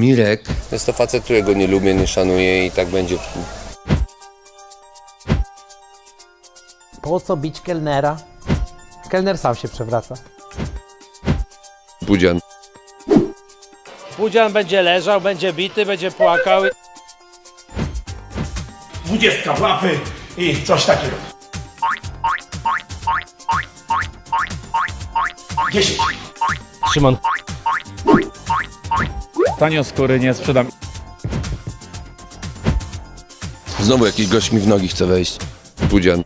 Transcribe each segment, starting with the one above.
Mirek, Jest to facet, którego nie lubię, nie szanuję i tak będzie. Po co bić kelnera? Kelner sam się przewraca. Budzian, Budzian będzie leżał, będzie bity, będzie płakał. dwudziestka w łapy i coś takiego. Dziesięć. Szymon, Tanio skóry nie sprzedam. znowu jakiś gość mi w nogi chce wejść. Budzian,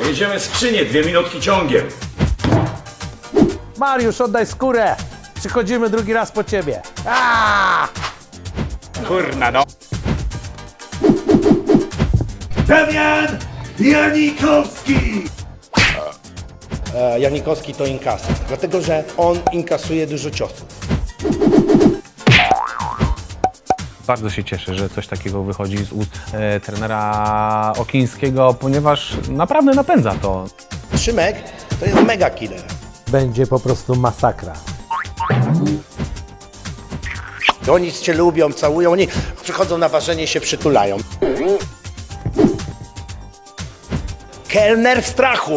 Jedziemy skrzynię, dwie minutki ciągiem. Mariusz, oddaj skórę! Przychodzimy drugi raz po ciebie. Aaaa! Kurna no. Damian Janikowski! E, Janikowski to inkasy, dlatego że on inkasuje dużo ciosów. Bardzo się cieszę, że coś takiego wychodzi z ust e, trenera Okińskiego, ponieważ naprawdę napędza to. Szymek to jest mega killer. Będzie po prostu masakra. Oni cię lubią, całują, oni przychodzą na ważenie się przytulają. Kelner w strachu.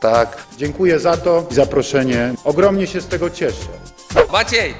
Tak. Dziękuję za to zaproszenie. Ogromnie się z tego cieszę. Maciej,